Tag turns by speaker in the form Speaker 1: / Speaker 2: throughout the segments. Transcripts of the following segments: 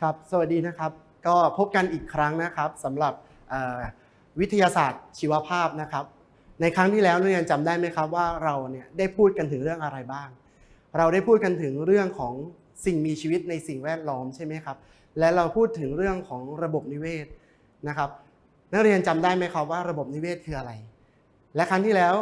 Speaker 1: ครับ สวัสดีนะครับ ก็พบกันอีกครั้งนะครับสำหรับวิทยาศาสตร์ชีวภาพนะครับ ในครั้งที่แล้วนักเรียนจำได้ไหมครับว่าเราเนี่ยได้พูดกันถึงเรื่องอะไรบ้าง เราได้พูดกันถึงเรื่องของสิ่งมีชีวิตในสิ่งแวดล้อมใช่ไหมครับ และเราพูดถึงเรื่องของระบบนิเวศนะครับ นักเรียนจำได้ไหมครับว่าระบบนิเวศคืออะไร และครั้งที่แล้ว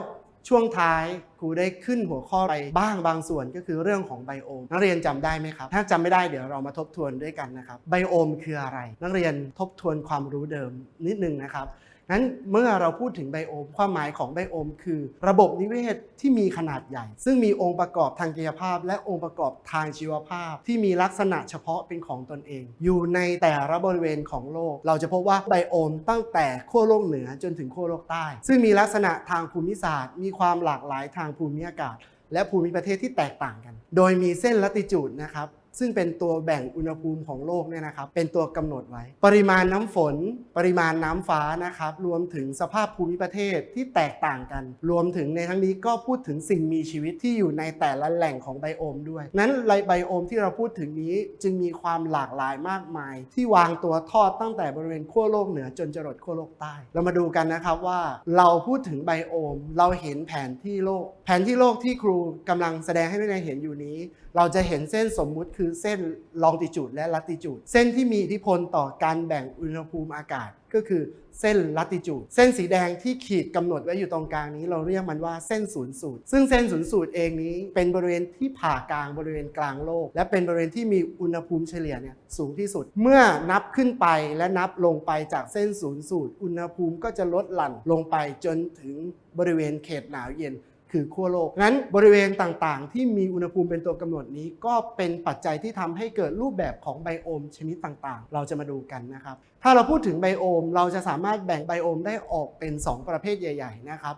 Speaker 1: ช่วงท้ายครูได้ขึ้นหัวข้อไปบ้างบางส่วนก็คือเรื่องของไบโอมนักเรียนจำได้ไหมครับ ถ้าจำไม่ได้เดี๋ยวเรามาทบทวนด้วยกันนะครับไบโอมคืออะไร นักเรียนทบทวนความรู้เดิมนิดนึงนะครับ นั้นเมื่อเราพูดถึงไบโอม ความหมายของไบโอม คือระบบนิเวศที่มีขนาดใหญ่ ซึ่งมีองค์ประกอบทางกายภาพ และองค์ประกอบทางชีวภาพ ที่มีลักษณะเฉพาะเป็นของตนเอง อยู่ในแต่ละบริเวณของโลก เราจะพบว่าไบโอมตั้งแต่ขั้วโลกเหนือจนถึงขั้วโลกใต้ ซึ่งมีลักษณะทางภูมิศาสตร์ มีความหลากหลายทางภูมิอากาศ และภูมิประเทศที่แตกต่างกัน โดยมีเส้นลัติจูดนะครับ ซึ่งเป็นตัวแบ่งอุณหภูมิของโลกเนี่ยนะครับ เป็นตัวกำหนดไว้ ปริมาณน้ำฝน ปริมาณน้ำฟ้านะครับ รวมถึงสภาพภูมิประเทศที่แตกต่างกัน รวมถึงในทั้งนี้ก็พูดถึงสิ่งมีชีวิตที่อยู่ในแต่ละแหล่งของไบโอมด้วย นั้นไบโอมที่เราพูดถึงนี้จึงมีความหลากหลายมากมาย ที่วางตัวทอดตั้งแต่บริเวณขั้วโลกเหนือจนจรดขั้วโลกใต้ เรามาดูกันนะครับว่าเราพูดถึงไบโอม เราเห็นแผนที่โลก แผนที่โลกที่ครูกำลังแสดงให้นักเรียนเห็นอยู่นี้ เราจะเห็นเส้นสมมุติคือเส้นลองติจูดและลัติจูดเส้นที่มีอิทธิพลต่อการแบ่งอุณหภูมิอากาศก็คือเส้นลัติจูดเส้นสีแดงที่ขีดกำหนดไว้อยู่ตรงกลางนี้เราเรียกมันว่าเส้นศูนย์สูตร ซึ่งเส้นศูนย์สูตรเองนี้เป็นบริเวณที่ผ่ากลางบริเวณกลางโลก และเป็นบริเวณที่มีอุณหภูมิเฉลี่ยเนี่ยสูงที่สุด เมื่อนับขึ้นไปและนับลงไปจากเส้นศูนย์สูตร อุณหภูมิก็จะลดหลั่นลงไปจนถึงบริเวณเขตหนาวเย็น คือขั้วโลกงั้นบริเวณต่างๆ ที่มีอุณหภูมิเป็นตัวกำหนดนี้ ก็เป็นปัจจัยที่ทำให้เกิดรูปแบบของไบโอมชนิดต่างๆ เราจะมาดูกันนะครับ ถ้าเราพูดถึงไบโอม เราจะสามารถแบ่งไบโอมได้ออกเป็น 2 ประเภทใหญ่ ๆ นะครับ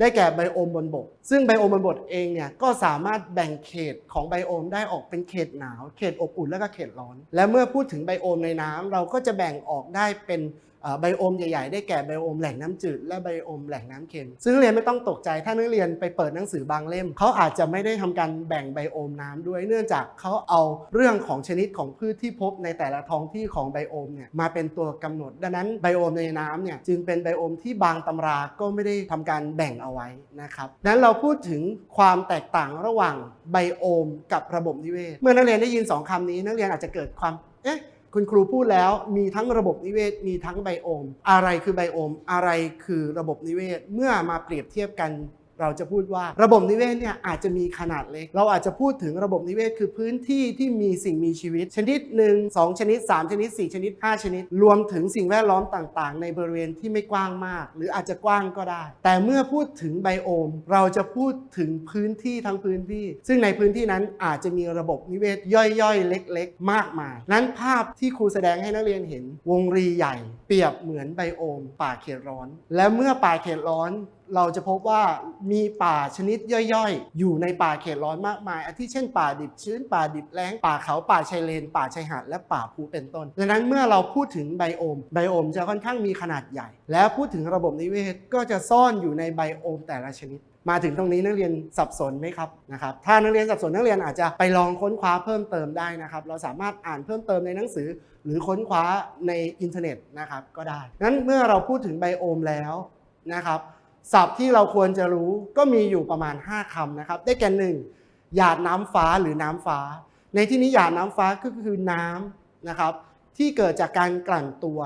Speaker 1: ได้แก่ไบโอมบนบก ซึ่งไบโอมบนบกเองเนี่ยก็สามารถแบ่งเขตของไบโอมได้ออกเป็นเขตหนาว เขตอบอุ่นและก็เขตร้อน และเมื่อพูดถึงไบโอมในน้ำเราก็จะแบ่งออกได้เป็น ไบโอมใหญ่ๆ ได้แก่ไบโอมแหล่งน้ำจืด และไบโอมแหล่งน้ำเค็ม ซึ่งนักเรียนไม่ต้องตกใจ ถ้านักเรียนไปเปิดหนังสือบางเล่ม เขาอาจจะไม่ได้ทำการแบ่งไบโอมน้ำด้วย เนื่องจากเขาเอาเรื่องของชนิดของพืชที่พบในแต่ละท้องที่ของไบโอมเนี่ยมาเป็นตัวกำหนด ดังนั้นไบโอมในน้ำเนี่ยจึงเป็นไบโอมที่บางตำราก็ไม่ได้ทำการแบ่งเอาไว้นะครับดังนั้นเราพูดถึงความแตกต่างระหว่างไบโอมกับระบบนิเวศ เมื่อนักเรียนได้ยินสองคำนี้ นักเรียนอาจจะเกิดความ เอ๊ะ คุณครูพูดแล้วมีทั้งระบบนิเวศ มีทั้งไบโอม อะไรคือไบโอม อะไรคือระบบนิเวศ เมื่อมาเปรียบเทียบกัน เราจะพูดว่าระบบนิเวศเนี่ยอาจจะมีขนาดเล็ก เราอาจจะพูดถึงระบบนิเวศคือพื้นที่ที่มีสิ่งมีชีวิต ชนิดหนึ่งสองชนิด 3 ชนิด 4 ชนิด 5 ชนิด รวมถึงสิ่งแวดล้อมต่างๆ ในบริเวณที่ไม่กว้างมาก หรืออาจจะกว้างก็ได้ แต่เมื่อพูดถึงไบโอม เราจะพูดถึงพื้นที่ทั้งพื้นที่ ซึ่งในพื้นที่นั้นอาจจะมีระบบนิเวศย่อยๆ เล็ก ๆ มากมาย นั้นภาพที่ครูแสดงให้นักเรียนเห็น วงรีใหญ่ เปรียบเหมือนไบโอม ป่าเขตร้อน และเมื่อป่าเขตร้อน เราจะพบว่ามีป่าชนิดย่อยๆ อยู่ในป่าเขตร้อนมากมาย อาทิเช่นป่าดิบชื้น ป่าดิบแล้ง ป่าเขา ป่าชายเลน ป่าชายหาด และป่าภูเป็นต้น ดังนั้นเมื่อเราพูดถึงไบโอม ไบโอมจะค่อนข้างมีขนาดใหญ่ แล้วพูดถึงระบบนิเวศก็จะซ่อนอยู่ในไบโอมแต่ละชนิด มาถึงตรงนี้นักเรียนสับสนไหมครับนะครับ ถ้านักเรียนสับสนนักเรียนอาจจะไปลองค้นคว้าเพิ่มเติมได้นะครับ เราสามารถอ่านเพิ่มเติมในหนังสือ หรือค้นคว้าในอินเทอร์เน็ตนะครับก็ได้ นั้นเมื่อเราพูดถึงไบโอมแล้วนะครับ ศัพท์ที่เราควรจะรู้ก็มีอยู่ประมาณ 5คำนะครับ ได้แก่หนึ่งหยาดน้ำฟ้าหรือน้ำฟ้า ในที่นี้หยาดน้ำฟ้าก็คือน้ำนะครับ ที่เกิดจากการกลั่นตัว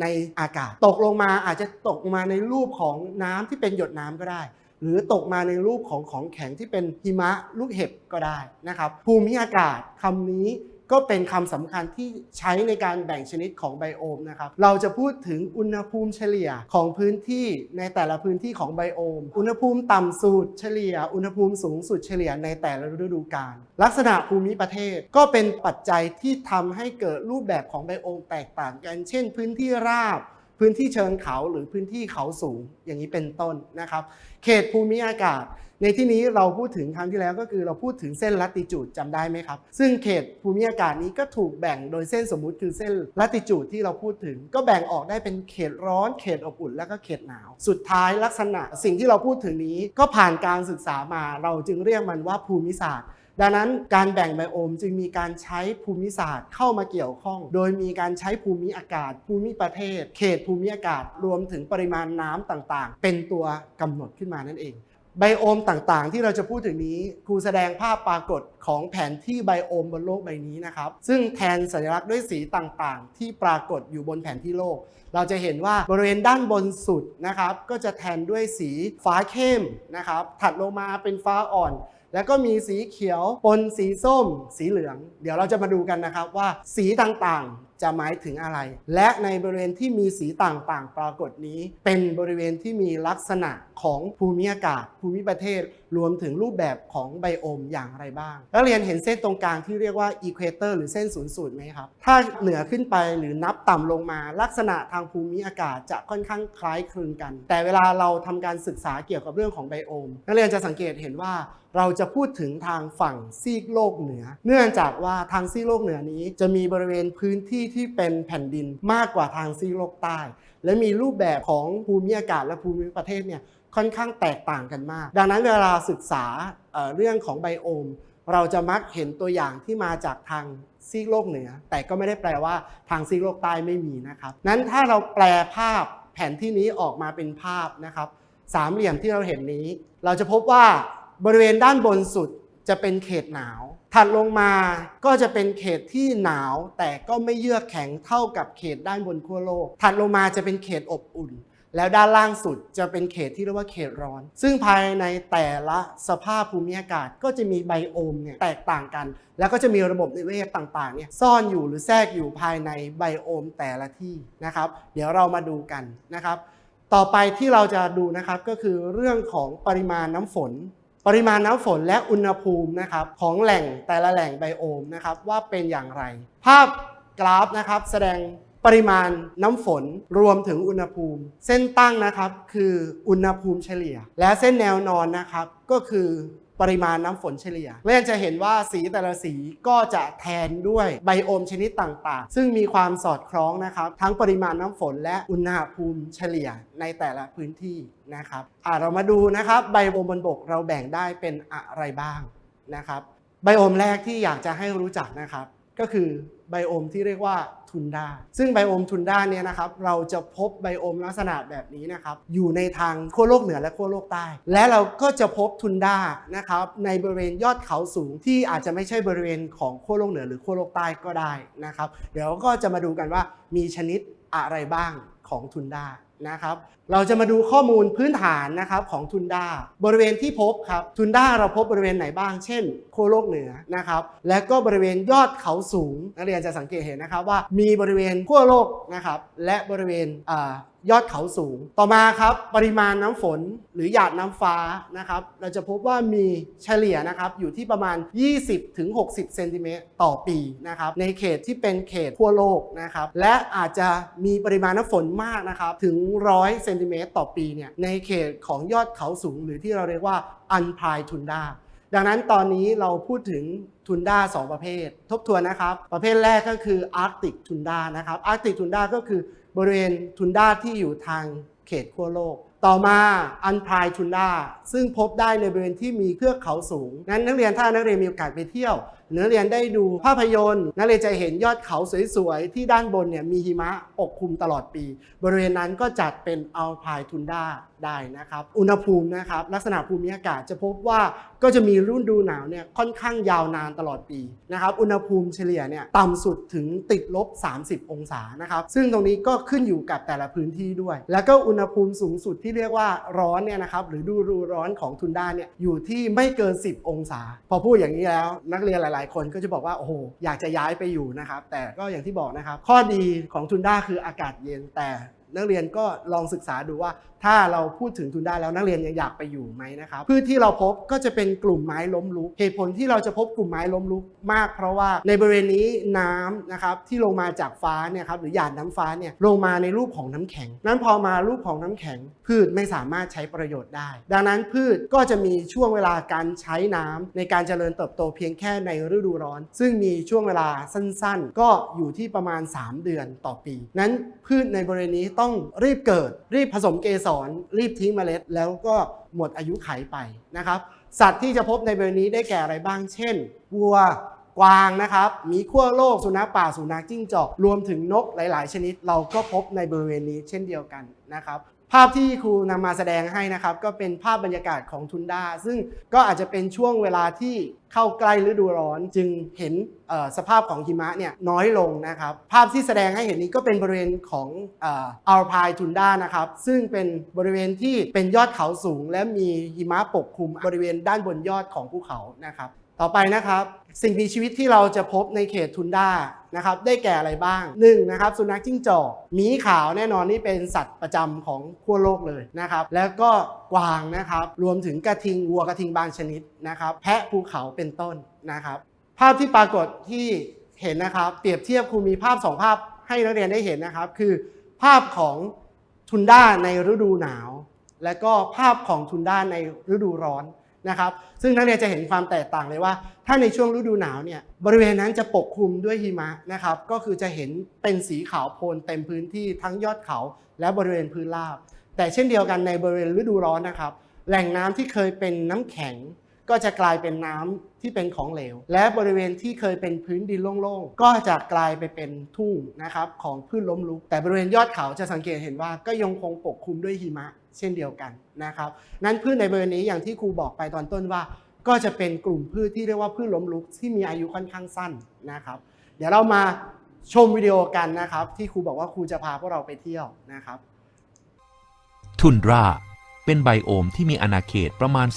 Speaker 1: ในอากาศ ตกลงมาอาจจะตกมาในรูปของน้ำที่เป็นหยดน้ำก็ได้ หรือตกมาในรูปของของแข็งที่เป็นหิมะลูกเห็บก็ได้นะครับ ภูมิอากาศคำนี้ ก็เป็นคำสำคัญที่ใช้ในการแบ่งชนิดของไบโอมนะครับ เราจะพูดถึงอุณหภูมิเฉลี่ยของพื้นที่ในแต่ละพื้นที่ของไบโอม อุณหภูมิต่ำสุดเฉลี่ย อุณหภูมิสูงสุดเฉลี่ยในแต่ละฤดูกาล ลักษณะภูมิประเทศก็เป็นปัจจัยที่ทำให้เกิดรูปแบบของไบโอมแตกต่างกัน เช่น พื้นที่ราบ พื้นที่เชิงเขาหรือพื้นที่เขาสูงอย่างนี้เป็นต้นนะครับ เขตภูมิอากาศ ในที่นี้เราพูดถึงครั้งที่แล้วก็คือเราพูดถึงเส้นลัติจูดจำได้ไหมครับ ซึ่งเขตภูมิอากาศนี้ก็ถูกแบ่งโดยเส้นสมมุติคือเส้นลัติจูดที่เราพูดถึง ก็แบ่งออกได้เป็นเขตร้อนเขตอบอุ่น แล้วก็เขตหนาว สุดท้ายลักษณะสิ่งที่เราพูดถึงนี้ก็ผ่านการศึกษามาเราจึงเรียกมันว่าภูมิศาสตร์ ดังนั้นการแบ่งไบโอมจึงมีการใช้ภูมิศาสตร์เข้ามาเกี่ยวข้อง โดยมีการใช้ภูมิอากาศ ภูมิประเทศ เขตภูมิอากาศ รวมถึงปริมาณน้ำต่างๆ เป็นตัวกำหนดขึ้นมานั่นเอง ไบโอมต่างๆ ที่เราจะพูดถึงนี้ครูแสดงภาพปรากฏของแผนที่ไบโอมบนโลกใบนี้นะครับ ซึ่งแทนสัญลักษณ์ด้วยสีต่างๆ ที่ปรากฏอยู่บนแผนที่โลก เราจะเห็นว่าบริเวณด้านบนสุดนะครับ ก็จะแทนด้วยสีฟ้าเข้มนะครับ ถัดลงมาเป็นฟ้าอ่อน แล้วก็มีสีเขียวปนสีส้ม สีเหลือง เดี๋ยวเราจะมาดูกันนะครับว่าสีต่างๆ จะหมายถึงอะไร และในบริเวณที่มีสีต่างๆ ปรากฏนี้ เป็นบริเวณที่มีลักษณะของภูมิอากาศ ภูมิประเทศ รวมถึงรูปแบบของไบโอมอย่างไรบ้างนักเรียนเห็นเส้นตรงกลางที่เรียกว่าอีควเตอร์หรือเส้นศูนย์สูตรไหมครับ ถ้าเหนือขึ้นไปหรือนับต่ำลงมา ลักษณะทางภูมิอากาศจะค่อนข้างคล้ายคลึงกัน แต่เวลาเราทำการศึกษาเกี่ยวกับเรื่องของไบโอมนักเรียนจะสังเกตเห็นว่าเราจะพูดถึงทางฝั่งซีกโลกเหนือ เนื่องจากว่าทางซีกโลกเหนือนี้จะมีบริเวณพื้นที่ที่เป็นแผ่นดินมากกว่าทางซีโลกใต้ และมีรูปแบบของภูมิอากาศและภูมิประเทศเนี่ยค่อนข้างแตกต่างกันมาก ดังนั้นเวลาศึกษาเเรื่องของไบโอม เราจะมักเห็นตัวอย่างที่มาจากทางซีกโลกเหนือ แต่ก็ไม่ได้แปลว่าทางซีกโลกใต้ไม่มีนะครับ นั้นถ้าเราแปลภาพแผนที่นี้ออกมาเป็นภาพนะครับสามเหลี่ยมที่เราเห็นนี้ เราจะพบว่าบริเวณด้านบนสุดจะเป็นเขตหนาว ถัดลงมาก็จะเป็นเขตที่หนาว แต่ก็ไม่เยือกแข็งเท่ากับเขตด้านบนขั้วโลก ถัดลงมาจะเป็นเขตอบอุ่น แล้วด้านล่างสุดจะเป็นเขตที่เรียกว่าเขตร้อน ซึ่งภายในแต่ละสภาพภูมิอากาศก็จะมีไบโอมเนี่ยแตกต่างกัน แล้วก็จะมีระบบนิเวศต่างๆเนี่ยซ่อนอยู่หรือแทรกอยู่ภายในไบโอมแต่ละที่นะครับ เดี๋ยวเรามาดูกันนะครับ ต่อไปที่เราจะดูนะครับก็คือเรื่องของปริมาณน้ำฝน ปริมาณน้ำฝนและอุณหภูมินะครับของแหล่งแต่ละแหล่งไบโอมนะครับว่าเป็นอย่างไร ภาพกราฟนะครับแสดงปริมาณน้ำฝนรวมถึงอุณหภูมิ เส้นตั้งนะครับคืออุณหภูมิเฉลี่ย และเส้นแนวนอนนะครับก็คือ ปริมาณน้ำฝนเฉลี่ยเราจะเห็นว่าสีแต่ละสีก็จะแทนด้วยไบโอมชนิดต่างๆ ซึ่งมีความสอดคล้องนะครับ ทั้งปริมาณน้ำฝนและอุณหภูมิเฉลี่ยในแต่ละพื้นที่นะครับอะเรามาดูนะครับไบโอมบนบกเราแบ่งได้เป็นอะไรบ้างนะครับไบโอมแรกที่อยากจะให้รู้จักนะครับ ก็คือไบโอมที่เรียกว่า ทุนดาซึ่งไบโอมทุนดาเนี่ยนะครับเราจะพบไบโอมลักษณะแบบนี้นะครับอยู่ในทางขั้วโลกเหนือและขั้วโลกใต้ และเราก็จะพบทุนดานะครับในบริเวณยอดเขาสูงที่อาจจะไม่ใช่บริเวณของขั้วโลกเหนือหรือขั้วโลกใต้ก็ได้นะครับเดี๋ยวก็จะมาดูกันว่ามีชนิดอะไรบ้างของทุนดานะครับ เราจะมาดูข้อมูลพื้นฐานนะครับของทุนดาบริเวณที่พบครับทุนดาเราพบบริเวณไหนบ้าง เช่นขั้วโลกเหนือนะครับและก็บริเวณยอดเขาสูง นักเรียนจะสังเกตเห็นนะครับว่ามีบริเวณขั้วโลกนะครับและบริเวณอยอดเขาสูง ต่อมาครับปริมาณน้ำฝนหรือหยาดน้ำฟ้านะครับเราจะพบว่ามีเฉลี่ยนะครับอยู่ที่ประมาณ 20-60เซนติเมตรต่อปีนะครับในเขตที่เป็นเขตขั้วโลกนะครับและอาจจะมีปริมาณน้ำฝนมากนะครับถึง 100เซนติเมตรต่อปีเนี่ยในเขตของยอดเขาสูงหรือที่เราเรียกว่าอันพายทุนดาดังนั้นตอนนี้เราพูดถึงทุนด้า2 ประเภท ทบทวนนะครับ ประเภทแรกก็คืออาร์กติกทุนด้านะครับอาร์กติกทุนด้าก็คือบริเวณทุนด้าที่อยู่ทางเขตขั้วโลก ต่อมาอันพายทุนด้าซึ่งพบได้ในบริเวณที่มีเทือกเขาสูง นั้นนักเรียนถ้านักเรียนมีโอกาสไปเที่ยว นักเรียนได้ดูภาพยนตร์ นักเรียนจะเห็นยอดเขาสวยๆ ที่ด้านบนเนี่ยมีหิมะปกคลุมตลอดปี บริเวณนั้นก็จัดเป็นอัลพายทุนด้าได้นะครับ อุณหภูมินะครับ ลักษณะภูมิอากาศจะพบว่าก็จะมีฤดูหนาวเนี่ยค่อนข้างยาวนานตลอดปีนะครับ อุณหภูมิเฉลี่ยเนี่ยต่ำสุดถึงติดลบ 30 องศานะครับ ซึ่งตรงนี้ก็ขึ้นอยู่กับแต่ละพื้นที่ด้วย แล้วก็อุณหภูมิสูงสุดที่เรียกว่าร้อนเนี่ยนะครับ หรือดูรูร้อนของทุนด้าเนี่ยอยู่ที่ไม่เกิน 10 องศา พอพูดอย่างนี้แล้วนักเรียนหลายๆ คนก็จะบอกว่าโอ้โหอยากจะย้ายไปอยู่นะครับ แต่ก็อย่างที่บอกนะครับ ข้อดีของทุนด้าคืออากาศเย็นแต่นักเรียนก็ลองศึกษาดูว่า ถ้าเราพูดถึงทุนได้แล้วนักเรียนยังอยากไปอยู่ไหมนะครับพืชที่เราพบก็จะเป็นกลุ่มไม้ล้มลุก เหตุผลที่เราจะพบกลุ่มไม้ล้มลุกมาก เพราะว่าในบริเวณนี้น้ำนะครับที่ลงมาจากฟ้าเนี่ยครับหรือหยาดน้ำฟ้าเนี่ยลงมาในรูปของน้ำแข็ง นั้นพอมารูปของน้ำแข็ง พืชไม่สามารถใช้ประโยชน์ได้ ดังนั้นพืชก็จะมีช่วงเวลาการใช้น้ำในการเจริญเติบโตเพียงแค่ในฤดูร้อน ซึ่งมีช่วงเวลาสั้นๆ ก็อยู่ที่ประมาณ 3 เดือนต่อปี นั้นพืชในบริเวณนี้ต้องรีบเกิดรีบผสมเกสรรีบทิ้งเมล็ด แล้วก็หมดอายุไขไปนะครับ สัตว์ที่จะพบในบริเวณนี้ได้แก่อะไรบ้าง เช่นวัวกวางนะครับ มีขั้วโลกสุนัขป่าสุนัขจิ้งจอก รวมถึงนกหลาย ๆ ชนิด เราก็พบในบริเวณนี้เช่นเดียวกันนะครับ ภาพที่ครูนำมาแสดงให้นะครับ ก็เป็นภาพบรรยากาศของทุนดาซึ่งก็อาจจะเป็นช่วงเวลาที่เข้าใกล้ฤดูร้อนจึงเห็นสภาพของหิมะเนี่ยน้อยลงนะครับ ภาพที่แสดงให้เห็นนี้ก็เป็นบริเวณของอัลพายทุนดานะครับ ซึ่งเป็นบริเวณที่เป็นยอดเขาสูง และมีหิมะปกคลุมบริเวณด้านบนยอดของภูเขานะครับ ต่อไปนะครับ สิ่งมีชีวิตที่เราจะพบในเขตทุนด้านะครับได้แก่อะไรบ้างหนึ่งนะครับสุนัขจิ้งจอกหมีขาวแน่นอนนี่เป็นสัตว์ประจำของขั้วโลกเลยนะครับ แล้วก็กวางนะครับรวมถึงกระทิงวัวกระทิงบางชนิดนะครับ แพะภูเขาเป็นต้นนะครับ ภาพที่ปรากฏที่เห็นนะครับ เปรียบเทียบครูมีภาพสองภาพให้นักเรียนได้เห็นนะครับ คือภาพของทุนด้าในฤดูหนาว และก็ภาพของทุนด้าในฤดูร้อน นะครับ ซึ่งนักเรียนจะเห็นความแตกต่างเลยว่า ถ้าในช่วงฤดูหนาวเนี่ยบริเวณนั้นจะปกคลุมด้วยหิมะนะครับ ก็คือจะเห็นเป็นสีขาวโพลนเต็มพื้นที่ทั้งยอดเขาและบริเวณพื้นราบ แต่เช่นเดียวกันในบริเวณฤดูร้อนนะครับ แหล่งน้ำที่เคยเป็นน้ำแข็งก็จะกลายเป็นน้ำที่เป็นของเหลว และบริเวณที่เคยเป็นพื้นดินโล่งๆ ก็จะกลายไปเป็นทุ่งนะครับของพืชล้มลุก แต่บริเวณยอดเขาจะสังเกตเห็นว่าก็ยังคงปกคลุมด้วยหิมะ เช่นเดียวกันนะครับนั้นพืชในบริเวณนี้อย่างที่ครูบอกไปตอนต้นว่า ก็จะเป็นกลุ่มพืชที่เรียกว่าพืชล้มลุกที่มีอายุค่อนข้างสั้นนะครับ เดี๋ยวเรามาชมวิดีโอกันนะครับ ที่ครูบอกว่าครูจะพาพวกเราไปเที่ยวนะครับ
Speaker 2: ทุนดราเป็นไบโอมที่มีอาณาเขตประมาณ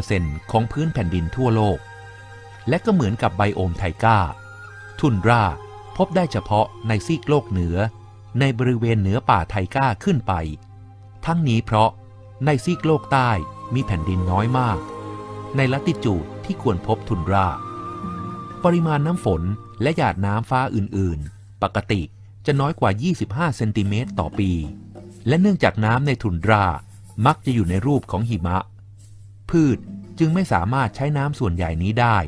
Speaker 2: 17%ของพื้นแผ่นดินทั่วโลก และก็เหมือนกับไบโอมไทก้า ทุนดราพบได้เฉพาะในซีกโลกเหนือ ในบริเวณเหนือป่าไทก้าขึ้นไป ทั้งนี้เพราะในซีกโลกใต้มีแผ่นดินน้อยมาก ในลัติจูดที่ควรพบทุนรา ปริมาณน้ำฝนและหยาดน้ำฟ้าอื่นๆ ปกติจะน้อยกว่า 25 เซนติเมตรต่อปี และเนื่องจากน้ำในทุนรามักจะอยู่ในรูปของหิมะ พืชจึงไม่สามารถใช้น้ำส่วนใหญ่นี้ได้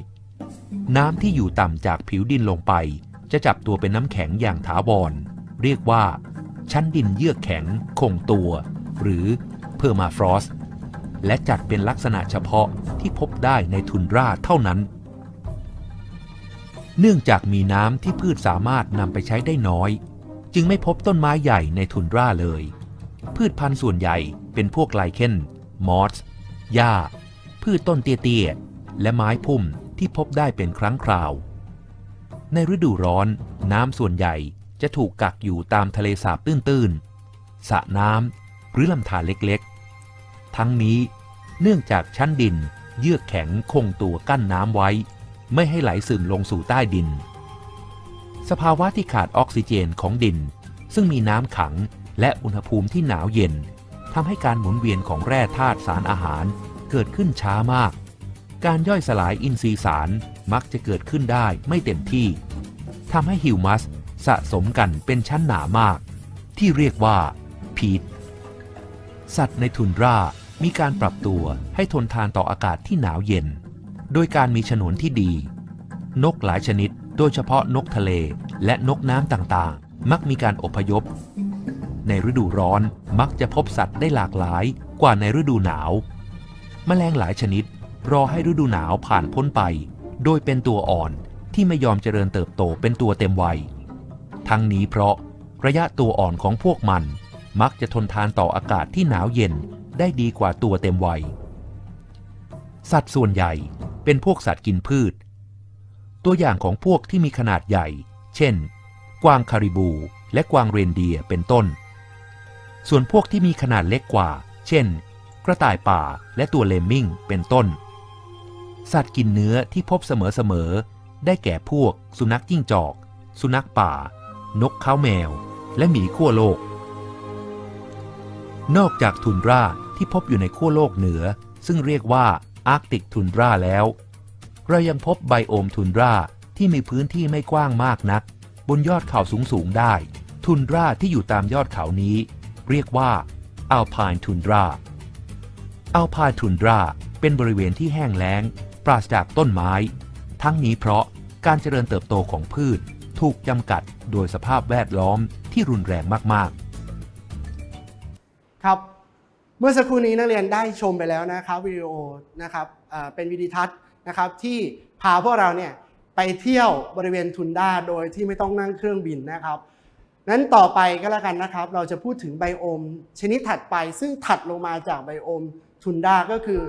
Speaker 2: น้ำที่อยู่ต่ำจากผิวดินลงไป จะจับตัวเป็นน้ำแข็งอย่างถาวร เรียกว่า ชั้นดินเยือกแข็งคงตัว หรือเพอร์มาฟรอสและจัดเป็นลักษณะเฉพาะที่พบได้ในทุนดราเท่านั้น เนื่องจากมีน้ำที่พืชสามารถนำไปใช้ได้น้อย จึงไม่พบต้นไม้ใหญ่ในทุนดราเลย พืชพันธุ์ส่วนใหญ่เป็นพวกไลเคนมอสหญ้า พืชต้นเตี้ยๆ และไม้พุ่มที่พบได้เป็นครั้งคราว ในฤดูร้อนน้ำส่วนใหญ่จะถูกกักอยู่ตามทะเลสาบตื้นๆสระน้ำ หรือลำธารเล็กๆ ทั้งนี้เนื่องจากชั้นดินเยือกแข็งคงตัวกั้นน้ำไว้ ไม่ให้ไหลซึมลงสู่ใต้ดิน สภาวะที่ขาดออกซิเจนของดิน ซึ่งมีน้ำขังและอุณหภูมิที่หนาวเย็นทำให้การหมุนเวียนของแร่ธาตุสารอาหารเกิดขึ้นช้ามาก การย่อยสลายอินทรีย์สารมักจะเกิดขึ้นได้ไม่เต็มที่ทำให้ฮิวมัสสะสมกันเป็นชั้นหนามาก ที่เรียกว่าพีท สัตว์ในทุนรามีการปรับตัวให้ทนทานต่ออากาศที่หนาวเย็น โดยการมีฉนวนที่ดี นกหลายชนิด โดยเฉพาะนกทะเล และนกน้ำต่างๆ มักมีการอพยพ ในฤดูร้อนมักจะพบสัตว์ได้หลากหลายกว่าในฤดูหนาวแมลงหลายชนิด รอให้ฤดูหนาวผ่านพ้นไป โดยเป็นตัวอ่อนที่ไม่ยอมเจริญเติบโตเป็นตัวเต็มวัย ทั้งนี้เพราะระยะตัวอ่อนของพวกมัน มักจะทนทานต่ออากาศที่หนาวเย็นได้ดีกว่าตัวเต็มวัย สัตว์ส่วนใหญ่เป็นพวกสัตว์กินพืช ตัวอย่างของพวกที่มีขนาดใหญ่ เช่น กวางคาริบู และกวางเรนเดียเป็นต้น ส่วนพวกที่มีขนาดเล็กกว่า เช่น กระต่ายป่าและตัวเลมมิงเป็นต้น สัตว์กินเนื้อที่พบเสมอๆ ได้แก่พวก สุนัขจิ้งจอก สุนัขป่า นกเขาแมว และหมีขั้วโลก นอกจากทุนดราที่พบอยู่ในขั้วโลกเหนือ ซึ่งเรียกว่าอาร์กติกทุนดราแล้ว เรายังพบไบโอมทุนดราที่มีพื้นที่ไม่กว้างมากนัก บนยอดเขาสูงๆได้ ทุนดราที่อยู่ตามยอดเขานี้ เรียกว่าอัลพายทุนดราอัลพายทุนดราเป็นบริเวณที่แห้งแล้ง ปราศจากต้นไม้ ทั้งนี้เพราะการเจริญเติบโตของพืช ถูกจำกัดโดยสภาพแวดล้อมที่รุนแรงมากๆ
Speaker 1: ครับเมื่อสักครู่นี้นักเรียนได้ชมไปแล้วนะครับวิดีโอนะครับเป็นวิดีทัศน์นะครับที่พาพวกเราเนี่ยไปเที่ยวบริเวณทุนด้าโดยที่ไม่ต้องนั่งเครื่องบินนะครับนั้นต่อไปก็แล้วกันนะครับ เราจะพูดถึงไบโอมชนิดถัดไป ซึ่งถัดลงมาจากไบโอมทุนด้าก็คือ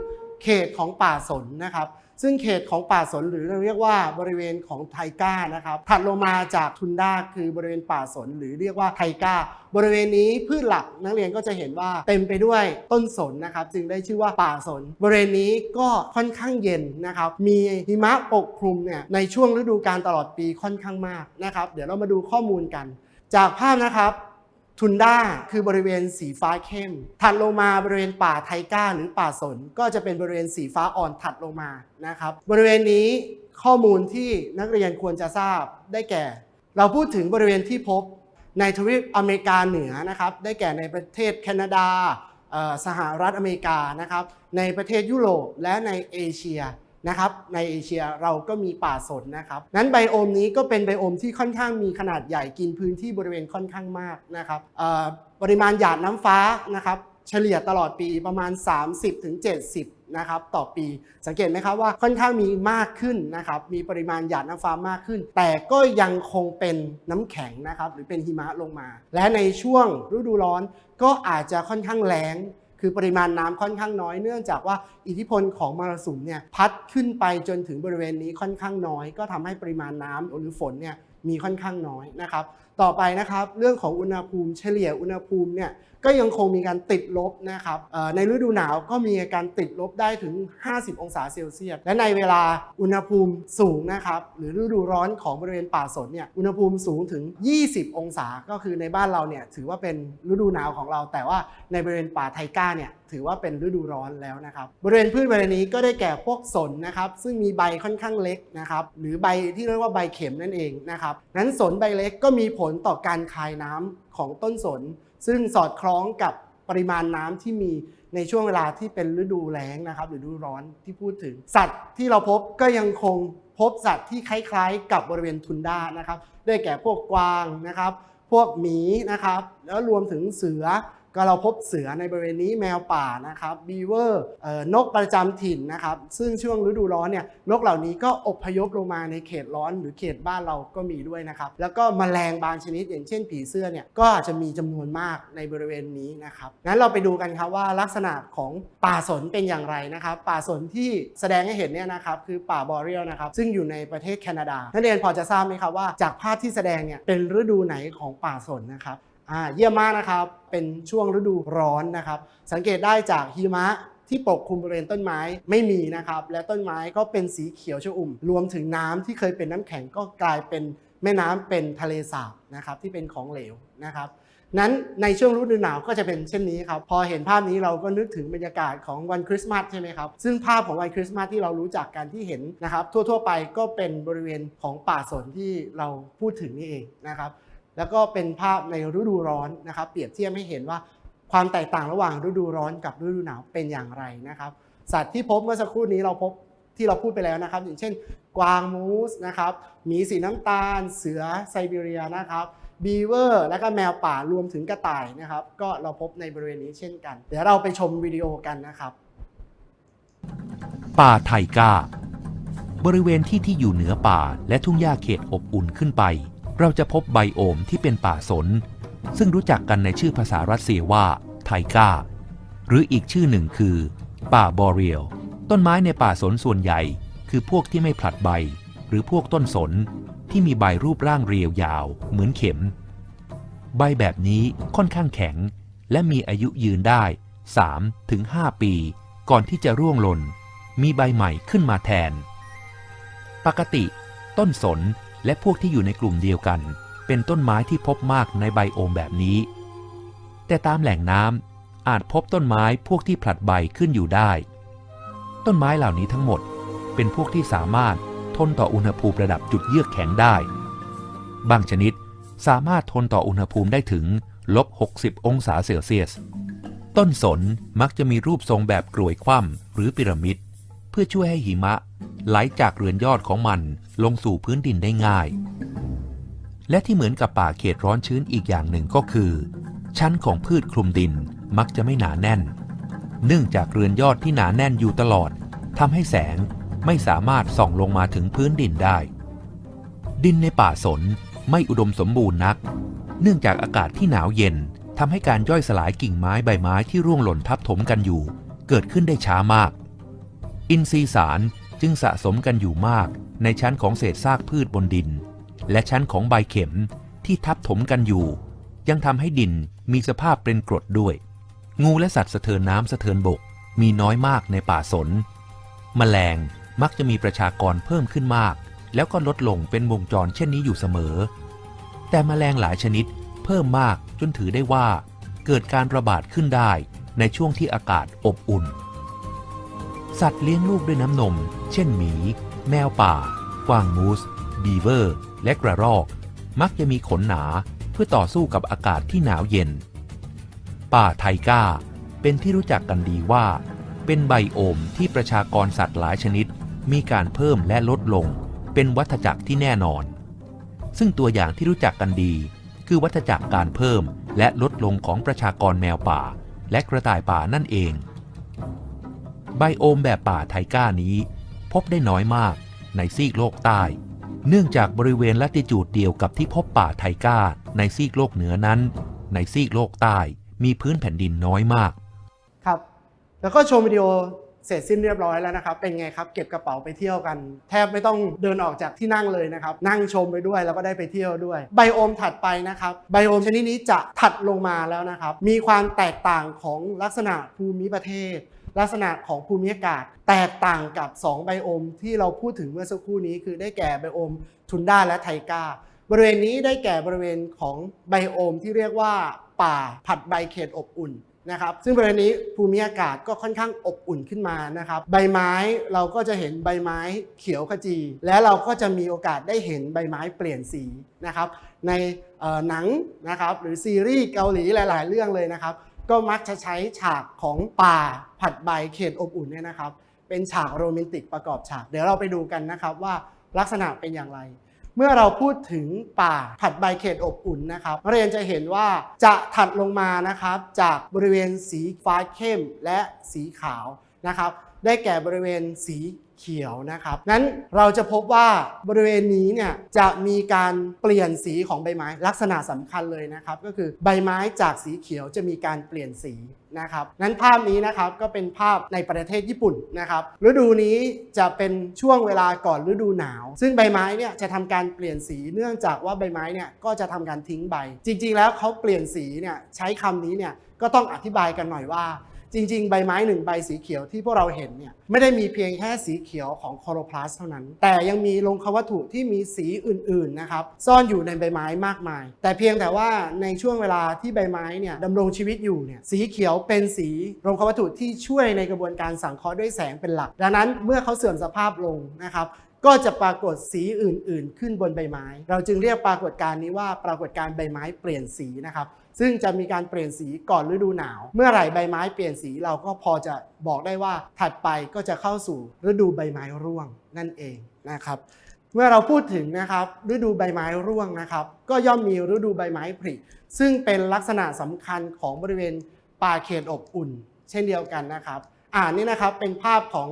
Speaker 1: เขตของป่าสนนะครับ ซึ่งเขตของป่าสนหรือเราเรียกว่าบริเวณของไทก้านะครับถัดลงมาจากทุนด้าคือบริเวณป่าสนหรือเรียกว่าไทก้า บริเวณนี้พืชหลักนักเรียนก็จะเห็นว่าเต็มไปด้วยต้นสนนะครับ จึงได้ชื่อว่าป่าสน บริเวณนี้ก็ค่อนข้างเย็นนะครับ มีหิมะปกคลุมเนี่ยในช่วงฤดูกาลตลอดปีค่อนข้างมากนะครับ เดี๋ยวเรามาดูข้อมูลกัน จากภาพนะครับ ทุนด้าคือบริเวณสีฟ้าเข้ม ถัดลงมาบริเวณป่าไทก้า หรือป่าสน ก็จะเป็นบริเวณสีฟ้าอ่อนถัดลงมานะครับบริเวณนี้ข้อมูลที่นักเรียนควรจะทราบได้แก่ เราพูดถึงบริเวณที่พบในทวีปอเมริกาเหนือนะครับได้แก่ในประเทศแคนาดาสหรัฐอเมริกานะครับในประเทศยุโรปและในเอเชีย นะครับในเอเชียเราก็มีป่าสนนะครับนั้นไบโอมนี้ก็เป็นไบโอมที่ค่อนข้างมีขนาดใหญ่กินพื้นที่บริเวณค่อนข้างมากนะครับปริมาณหยาดน้ำฟ้านะครับเฉลี่ยตลอดปีประมาณ 30-70 นะครับต่อปี สังเกตไหมครับว่าค่อนข้างมีมากขึ้นนะครับมีปริมาณหยาดน้ำฟ้ามากขึ้น แต่ก็ยังคงเป็นน้ำแข็งนะครับหรือเป็นหิมะลงมา และในช่วงฤดูร้อนก็อาจจะค่อนข้างแล้ง คือปริมาณน้ำค่อนข้างน้อยเนื่องจากว่าอิทธิพลของมรสุมเนี่ยพัดขึ้นไปจนถึงบริเวณนี้ค่อนข้างน้อย ก็ทำให้ปริมาณน้ำหรือฝนเนี่ยมีค่อนข้างน้อยนะครับ ต่อไปนะครับเรื่องของอุณหภูมิเฉลี่ยอุณหภูมิเนี่ยก็ยังคงมีการติดลบนะครับในฤดูหนาวก็มีการติดลบได้ถึง 50 องศาเซลเซียส และในเวลาอุณหภูมิสูงนะครับหรือฤดูร้อนของบริเวณป่าสนเนี่ยอุณหภูมิสูงถึง 20 องศา ก็คือในบ้านเราเนี่ยถือว่าเป็นฤดูหนาวของเรา แต่ว่าในบริเวณป่าไทก้าเนี่ย ถือว่าเป็นฤดูร้อนแล้วนะครับ บริเวณพืชบริเวณนี้ก็ได้แก่พวกสนนะครับ ซึ่งมีใบค่อนข้างเล็กนะครับ หรือใบที่เรียกว่าใบเข็มนั่นเองนะครับ นั้นสนใบเล็กก็มีผลต่อการคายน้ำของต้นสน ซึ่งสอดคล้องกับปริมาณน้ำที่มีในช่วงเวลาที่เป็นฤดูแล้งนะครับหรือฤดูร้อนที่พูดถึง สัตว์ที่เราพบก็ยังคงพบสัตว์ที่คล้ายๆ กับบริเวณทุนด้านะครับ ได้แก่พวกกวางนะครับ พวกหมีนะครับ แล้วรวมถึงเสือ ก็เราพบเสือในบริเวณนี้แมวป่านะครับบีเวอร์นกประจำถิ่นนะครับ ซึ่งช่วงฤดูร้อนเนี่ยนกเหล่านี้ก็อพยพลงมาในเขตร้อนหรือเขตบ้านเราก็มีด้วยนะครับ แล้วก็แมลงบางชนิด อย่างเช่นผีเสื้อเนี่ยก็อาจจะมีจำนวนมากในบริเวณนี้นะครับงั้นเราไปดูกันครับว่าลักษณะของป่าสนเป็นอย่างไรนะครับ ป่าสนที่แสดงให้เห็นเนี่ยนะครับคือป่าบอเรียลนะครับ ซึ่งอยู่ในประเทศแคนาดานักเรียนพอจะทราบไหมครับว่าจากภาพที่แสดงเนี่ยเป็นฤดูไหนของป่าสนนะครับ อ่าเยี่ยมมากนะครับ เป็นช่วงฤดูร้อนนะครับ สังเกตได้จากหิมะที่ปกคลุมบริเวณต้นไม้ไม่มีนะครับ และต้นไม้ก็เป็นสีเขียวชอุ่ม รวมถึงน้ำที่เคยเป็นน้ำแข็งก็กลายเป็นแม่น้ำเป็นทะเลสาบนะครับที่เป็นของเหลวนะครับนั้นในช่วงฤดูหนาวก็จะเป็นเช่นนี้ครับ พอเห็นภาพนี้เราก็นึกถึงบรรยากาศของวันคริสต์มาสใช่ไหมครับ ซึ่งภาพของวันคริสต์มาสที่เรารู้จักกันที่เห็นนะครับ ทั่วๆไปก็เป็นบริเวณของป่าสนที่เราพูดถึงนี่เองนะครับ แล้วก็เป็นภาพในฤดูร้อนนะครับ เปรียบเทียบให้เห็นว่าความแตกต่างระหว่างฤดูร้อนกับฤดูหนาวเป็นอย่างไรนะครับ สัตว์ที่พบเมื่อสักครู่นี้เราพบที่เราพูดไปแล้วนะครับ อย่างเช่น กวางมูสนะครับหมีสีน้ำตาล เสือไซบีเรียนะครับบีเวอร์และก็แมวป่ารวมถึงกระต่ายนะครับ ก็เราพบในบริเวณนี้เช่นกัน เดี๋ยวเราไปชมวิดีโอกันนะครับ
Speaker 2: ป่าไทกาบริเวณที่ที่อยู่เหนือป่าและทุ่งหญ้าเขตอบอุ่นขึ้นไป เราจะพบไบโอมที่เป็นป่าสน ซึ่งรู้จักกันในชื่อภาษารัสเซียว่าไทก้า หรืออีกชื่อหนึ่งคือ ป่าบอเรียล ต้นไม้ในป่าสนส่วนใหญ่ คือพวกที่ไม่ผลัดใบ หรือพวกต้นสนที่มีใบรูปร่างเรียวยาว เหมือนเข็ม ใบแบบนี้ค่อนข้างแข็ง และมีอายุยืนได้ 3-5 ปี ก่อนที่จะร่วงหล่น มีใบใหม่ขึ้นมาแทน ปกติ ต้นสน และพวกที่อยู่ในกลุ่มเดียวกัน เป็นต้นไม้ที่พบมากในไบโอมแบบนี้ แต่ตามแหล่งน้ำอาจพบต้นไม้พวกที่ผลัดใบขึ้นอยู่ได้ ต้นไม้เหล่านี้ทั้งหมดเป็นพวกที่สามารถทนต่ออุณหภูมิระดับจุดเยือกแข็งได้ บางชนิดสามารถทนต่ออุณหภูมิได้ถึงลบ 60 องศาเซลเซียส ต้นสนมักจะมีรูปทรงแบบกรวยคว่ำหรือพีระมิด เพื่อช่วยให้หิมะไหลจากเรือนยอดของมัน ลงสู่พื้นดินได้ง่าย และที่เหมือนกับป่าเขตร้อนชื้นอีกอย่างหนึ่งก็คือ ชั้นของพืชคลุมดินมักจะไม่หนาแน่น เนื่องจากเรือนยอดที่หนาแน่นอยู่ตลอดทำให้แสงไม่สามารถส่องลงมาถึงพื้นดินได้ ดินในป่าสนไม่อุดมสมบูรณ์นัก เนื่องจากอากาศที่หนาวเย็นทำให้การย่อยสลายกิ่งไม้ใบไม้ที่ร่วงหล่นทับถมกันอยู่ เกิดขึ้นได้ช้ามาก อินทรีย์สารจึงสะสมกันอยู่มาก ในชั้นของเศษซากพืชบนดิน และชั้นของใบเข็มที่ทับถมกันอยู่ ยังทำให้ดินมีสภาพเป็นกรดด้วย งูและสัตว์สะเทินน้ำสะเทินบกมีน้อยมากในป่าสน แมลงมักจะมีประชากรเพิ่มขึ้นมาก แล้วก็ลดลงเป็นวงจรเช่นนี้อยู่เสมอ แต่แมลงหลายชนิดเพิ่มมากจนถือได้ว่า เกิดการระบาดขึ้นได้ในช่วงที่อากาศอบอุ่น สัตว์เลี้ยงลูกด้วยน้ำนม เช่นหมี แมวป่า กวางมูส บีเวอร์ และกระรอก มักจะมีขนหนาเพื่อต่อสู้กับอากาศที่หนาวเย็น ป่าไทก้า เป็นที่รู้จักกันดีว่า เป็นไบโอมที่ประชากรสัตว์หลายชนิด มีการเพิ่มและลดลง เป็นวัฏจักรที่แน่นอน ซึ่งตัวอย่างที่รู้จักกันดี คือวัฏจักรการเพิ่มและลดลงของประชากรแมวป่า และกระต่ายป่านั่นเองไบโอมแบบป่าไทก้านี้ พบได้น้อยมากในซีกโลกใต้ เนื่องจากบริเวณลัติจูดเดียวกับที่พบป่าไทก้า ในซีกโลกเหนือนั้น ในซีกโลกใต้มีพื้นแผ่นดินน้อยมาก
Speaker 1: ครับ แล้วก็ชมวิดีโอเสร็จสิ้นเรียบร้อยแล้วนะครับ เป็นไงครับ เก็บกระเป๋าไปเที่ยวกัน แทบไม่ต้องเดินออกจากที่นั่งเลยนะครับ นั่งชมไปด้วยแล้วก็ได้ไปเที่ยวด้วย ไบโอมถัดไปนะครับ ไบโอมชนิดนี้จะถัดลงมาแล้วนะครับ มีความแตกต่างของลักษณะภูมิประเทศ ลักษณะของภูมิอากาศ แตกต่างกับ 2 ไบโอม ที่เราพูดถึงเมื่อสักครู่นี้ คือได้แก่ไบโอมทุนด้าและไทกาบริเวณนี้ได้แก่บริเวณของไบโอมที่เรียกว่าป่าผัดใบเขตอบอุ่นนะครับซึ่งบริเวณนี้ภูมิอากาศก็ค่อนข้างอบอุ่นขึ้นมานะครับ ใบไม้เราก็จะเห็นใบไม้เขียวขจี และเราก็จะมีโอกาสได้เห็นใบไม้เปลี่ยนสีนะครับ ในหนังนะครับหรือซีรีส์เกาหลีหลาย ๆ เรื่องเลยนะครับ ก็มักจะใช้ฉากของป่าผัดใบเขตอบอุ่นเนี่ยนะครับ เป็นฉากโรแมนติกประกอบฉาก เดี๋ยวเราไปดูกันนะครับว่าลักษณะเป็นอย่างไร เมื่อเราพูดถึงป่าผัดใบเขตอบอุ่นนะครับเรียนจะเห็นว่าจะถัดลงมานะครับ จากบริเวณสีฟ้าเข้มและสีขาวนะครับ ได้แก่บริเวณสี เขียวนะครับนั้นเราจะพบว่าบริเวณนี้เนี่ยจะมีการเปลี่ยนสีของใบไม้ ลักษณะสำคัญเลยนะครับ ก็คือใบไม้จากสีเขียวจะมีการเปลี่ยนสีนะครับนั้นภาพนี้นะครับก็เป็นภาพในประเทศญี่ปุ่นนะครับฤดูนี้จะเป็นช่วงเวลาก่อนฤดูหนาว ซึ่งใบไม้เนี่ยจะทำการเปลี่ยนสีเนื่องจากว่าใบไม้เนี่ยก็จะทำการทิ้งใบ จริง ๆ แล้วเขาเปลี่ยนสีเนี่ยใช้คำนี้เนี่ยก็ต้องอธิบายกันหน่อยว่า จริง ๆ ใบไม้หนึ่งใบสีเขียวที่พวกเราเห็นเนี่ยไม่ได้มีเพียงแค่สีเขียวของโคโรพลาสเท่านั้น แต่ยังมีลงควัตถุที่มีสีอื่นๆนะครับซ่อนอยู่ในใบไม้มากมาย แต่เพียงแต่ว่าในช่วงเวลาที่ใบไม้เนี่ยดำรงชีวิตอยู่เนี่ยสีเขียวเป็นสีลงควัตถุที่ช่วยในกระบวนการสังเคราะห์ด้วยแสงเป็นหลัก ดังนั้นเมื่อเขาเสื่อมสภาพลงนะครับก็จะปรากฏสีอื่น ๆ ขึ้นบนใบไม้ เราจึงเรียกปรากฏการณ์นี้ว่าปรากฏการณ์ใบไม้เปลี่ยนสีนะครับ ซึ่งจะมีการเปลี่ยนสีก่อนฤดูหนาว เมื่อไหร่ใบไม้เปลี่ยนสีเราก็พอจะบอกได้ว่าถัดไปก็จะเข้าสู่ฤดูใบไม้ร่วงนั่นเองนะครับ เมื่อเราพูดถึงนะครับฤดูใบไม้ร่วงนะครับ ก็ย่อมมีฤดูใบไม้ผลิซึ่งเป็นลักษณะสำคัญของบริเวณป่าเขตอบอุ่น เช่นเดียวกันนะครับ อ่านี่นะครับเป็นภาพของ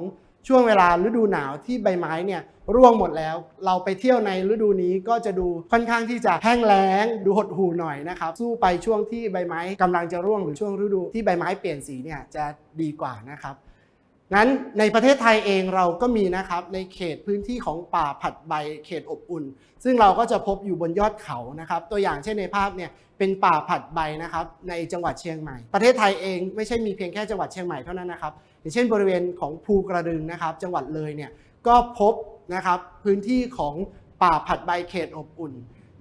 Speaker 1: ช่วงเวลาฤดูหนาวที่ใบไม้เนี่ยร่วงหมดแล้ว เราไปเที่ยวในฤดูนี้ก็จะดูค่อนข้างที่จะแห้งแล้ง ดูหดหู่หน่อยนะครับ สู้ไปช่วงที่ใบไม้กำลังจะร่วงหรือช่วงฤดูที่ใบไม้เปลี่ยนสีเนี่ยจะดีกว่านะครับนั้นในประเทศไทยเองเราก็มีนะครับในเขตพื้นที่ของป่าผัดใบเขตอบอุ่น ซึ่งเราก็จะพบอยู่บนยอดเขานะครับ ตัวอย่างเช่นในภาพเนี่ยเป็นป่าผัดใบนะครับในจังหวัดเชียงใหม่ ประเทศไทยเองไม่ใช่มีเพียงแค่จังหวัดเชียงใหม่เท่านั้นนะครับ อย่างเช่นบริเวณของภูกระดึงนะครับ จังหวัดเลยเนี่ยก็พบนะครับพื้นที่ของป่าผัดใบเขตอบอุ่น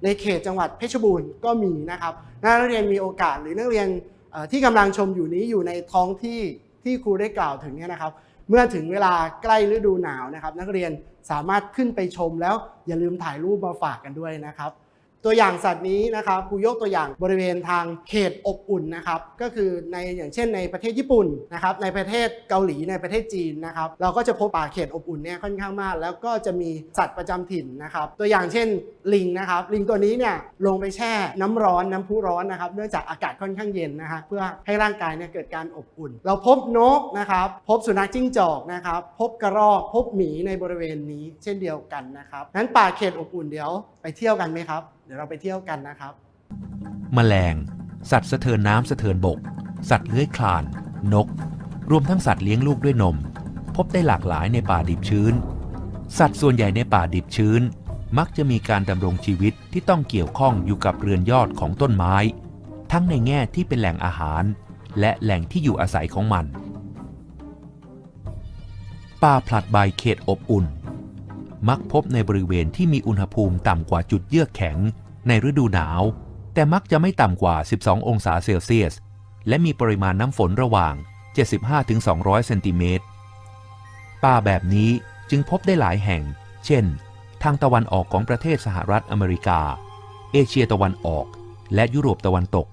Speaker 1: ในเขตจังหวัดเพชรบูรณ์ก็มีนะครับนักเรียนมีโอกาสหรือนักเรียนที่กำลังชมอยู่นี้อยู่ในท้องที่ที่ครูได้กล่าวถึงเนี่ยนะครับ เมื่อถึงเวลาใกล้ฤดูหนาวนะครับ นักเรียนสามารถขึ้นไปชมแล้วอย่าลืมถ่ายรูปมาฝากกันด้วยนะครับ ตัวอย่างสัตว์นี้นะครับครูยกตัวอย่างบริเวณทางเขตอบอุ่นนะครับก็คือในอย่างเช่นในประเทศญี่ปุ่นนะครับในประเทศเกาหลีในประเทศจีนนะครับเราก็จะพบป่าเขตอบอุ่นเนี่ยค่อนข้างมาก แล้วก็จะมีสัตว์ประจำถิ่นนะครับตัวอย่างเช่นลิงนะครับลิงตัวนี้เนี่ยลงไปแช่น้ำร้อนน้ำพุร้อนนะครับเนื่องจากอากาศค่อนข้างเย็นนะฮะเพื่อให้ร่างกายเนี่ยเกิดการอบอุ่น เราพบนกนะครับพบสุนัขจิ้งจอกนะครับพบกระรอกพบหมีในบริเวณนี้ เช่นเดียวกันนะครับนั้นป่าเขตอบอุ่นเดี๋ยวไปเที่ยวกันไหมครับ เดี๋ยวเราไปเที่ยวกันนะครับ
Speaker 2: แมลง สัตว์สะเทินน้ำสะเทินบก สัตว์เลื้อยคลาน นก รวมทั้งสัตว์เลี้ยงลูกด้วยนม พบได้หลากหลายในป่าดิบชื้น สัตว์ส่วนใหญ่ในป่าดิบชื้น มักจะมีการดำรงชีวิตที่ต้องเกี่ยวข้องอยู่กับเรือนยอดของต้นไม้ ทั้งในแง่ที่เป็นแหล่งอาหาร และแหล่งที่อยู่อาศัยของมัน ป่าผลัดใบเขตอบอุ่น มักพบในบริเวณที่มีอุณหภูมิต่ำกว่าจุดเยือกแข็ง ในฤดูหนาว แต่มักจะไม่ต่ำกว่า 12 องศาเซลเซียส และมีปริมาณน้ำฝนระหว่าง 75-200 เซนติเมตร ป่าแบบนี้จึงพบได้หลายแห่ง เช่น ทางตะวันออกของประเทศสหรัฐอเมริกา เอเชียตะวันออก และยุโรปตะวันตก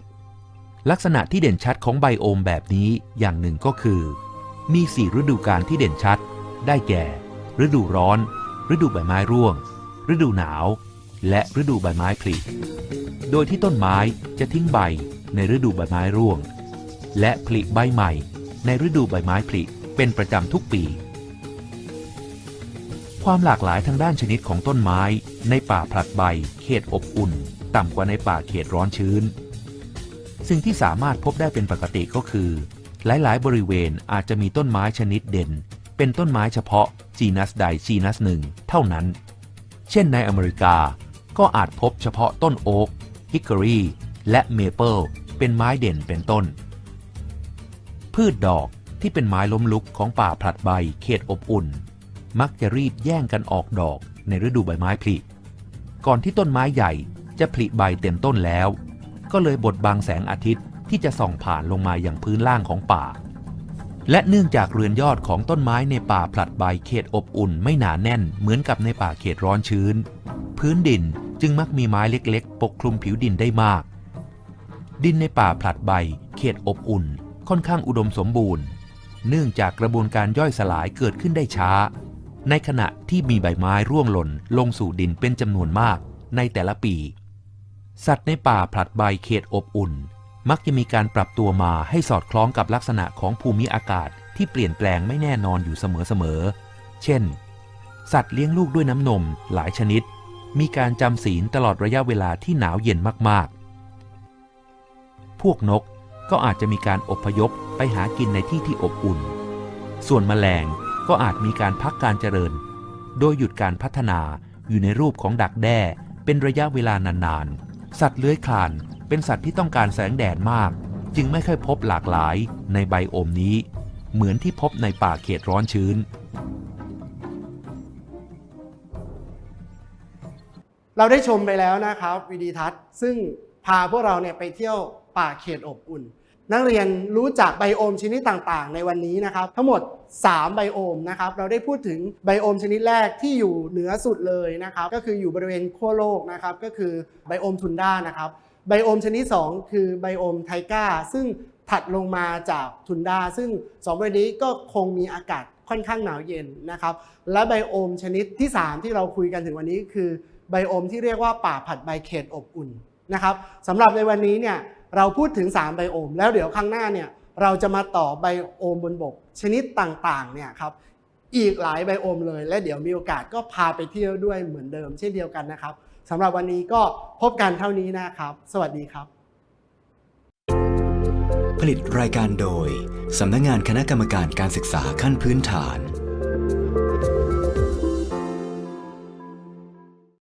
Speaker 2: ลักษณะที่เด่นชัดของไบโอมแบบนี้อย่างหนึ่งก็คือ มีสี่ฤดูกาลที่เด่นชัด ได้แก่ ฤดูร้อน ฤดูใบไม้ร่วง ฤดูหนาว และฤดูใบไม้ผลิโดยที่ต้นไม้จะทิ้งใบในฤดูใบไม้ร่วง และผลิใบใหม่ ในฤดูใบไม้ผลิเป็นประจำทุกปี ความหลากหลายทางด้านชนิดของต้นไม้ ในป่าผลัดใบ เขตอบอุ่น ต่ำกว่าในป่าเขตร้อนชื้น สิ่งที่สามารถพบได้เป็นปกติก็คือ หลายๆ บริเวณอาจจะมีต้นไม้ชนิดเด่น เป็นต้นไม้เฉพาะจีนัสใดจีนัสหนึ่งเท่านั้น เช่นในอเมริกาก็อาจพบเฉพาะต้นโอ๊กฮิกกอรีและเมเปิลเป็นไม้เด่นเป็นต้น พืชดอกที่เป็นไม้ล้มลุกของป่าผลัดใบเขตอบอุ่น มักจะรีบแย่งกันออกดอกในฤดูใบไม้ผลิ ก่อนที่ต้นไม้ใหญ่จะผลิใบเต็มต้นแล้ว ก็เลยบดบังแสงอาทิตย์ที่จะส่องผ่านลงมาอย่างพื้นล่างของป่า และเนื่องจากเรือนยอดของต้นไม้ในป่าผลัดใบเขตอบอุ่นไม่หนาแน่นเหมือนกับในป่าเขตร้อนชื้น พื้นดินจึงมักมีไม้เล็กๆ ปกคลุมผิวดินได้มาก ดินในป่าผลัดใบเขตอบอุ่นค่อนข้างอุดมสมบูรณ์ เนื่องจากกระบวนการย่อยสลายเกิดขึ้นได้ช้า ในขณะที่มีใบไม้ร่วงหล่นลงสู่ดินเป็นจำนวนมากในแต่ละปี สัตว์ในป่าผลัดใบเขตอบอุ่น มักจะมีการปรับตัวมาให้สอดคล้องกับลักษณะของภูมิอากาศที่เปลี่ยนแปลงไม่แน่นอนอยู่เสมอๆ เช่น สัตว์เลี้ยงลูกด้วยน้ำนมหลายชนิด มีการจำศีลตลอดระยะเวลาที่หนาวเย็นมากๆ พวกนกก็อาจจะมีการอพยพไปหากินในที่ที่อบอุ่น ส่วนแมลงก็อาจมีการพักการเจริญ โดยหยุดการพัฒนาอยู่ในรูปของดักแด้เป็นระยะเวลานานๆ สัตว์เลื้อยคลาน เป็นสัตว์ที่ต้องการแสงแดดมาก จึงไม่ค่อยพบหลากหลายในไบโอมนี้ เหมือนที่พบในป่าเขตร้อนชื้น
Speaker 1: เราได้ชมไปแล้วนะครับวิดีทัศน์ซึ่งพาพวกเราเนี่ยไปเที่ยวป่าเขตอบอุ่น นักเรียนรู้จักไบโอมชนิดต่างๆ ในวันนี้นะครับ ทั้งหมด 3 ไบโอมนะครับเราได้พูดถึงไบโอมชนิดแรกที่อยู่เหนือสุดเลยนะครับก็คืออยู่บริเวณขั้วโลกนะครับก็คือไบโอมทุนด้านะครับ ไบโอมชนิด 2 คือไบโอมไทก้า ซึ่งถัดลงมาจากทุนดา ซึ่ง2บริเวณนี้ก็คงมีอากาศค่อนข้างหนาวเย็นนะครับ และไบโอมชนิดที่ 3 ที่เราคุยกันถึงวันนี้คือไบโอมที่เรียกว่าป่าผัดใบเขตอบอุ่นนะครับสำหรับในวันนี้เนี่ยเราพูดถึง 3 ไบโอม แล้วเดี๋ยวข้างหน้าเนี่ยเราจะมาต่อไบโอมบนบก ชนิดต่างๆเนี่ยครับอีกหลายไบโอมเลย และเดี๋ยวมีโอกาสก็พาไปเที่ยวด้วยเหมือนเดิมเช่นเดียวกันนะครับ สำหรับวันนี้ก็พบกันเท่านี้นะครับ สวัสดีครับ
Speaker 3: ผลิตรายการโดยสำนักงานคณะกรรมการการศึกษาขั้นพื้นฐาน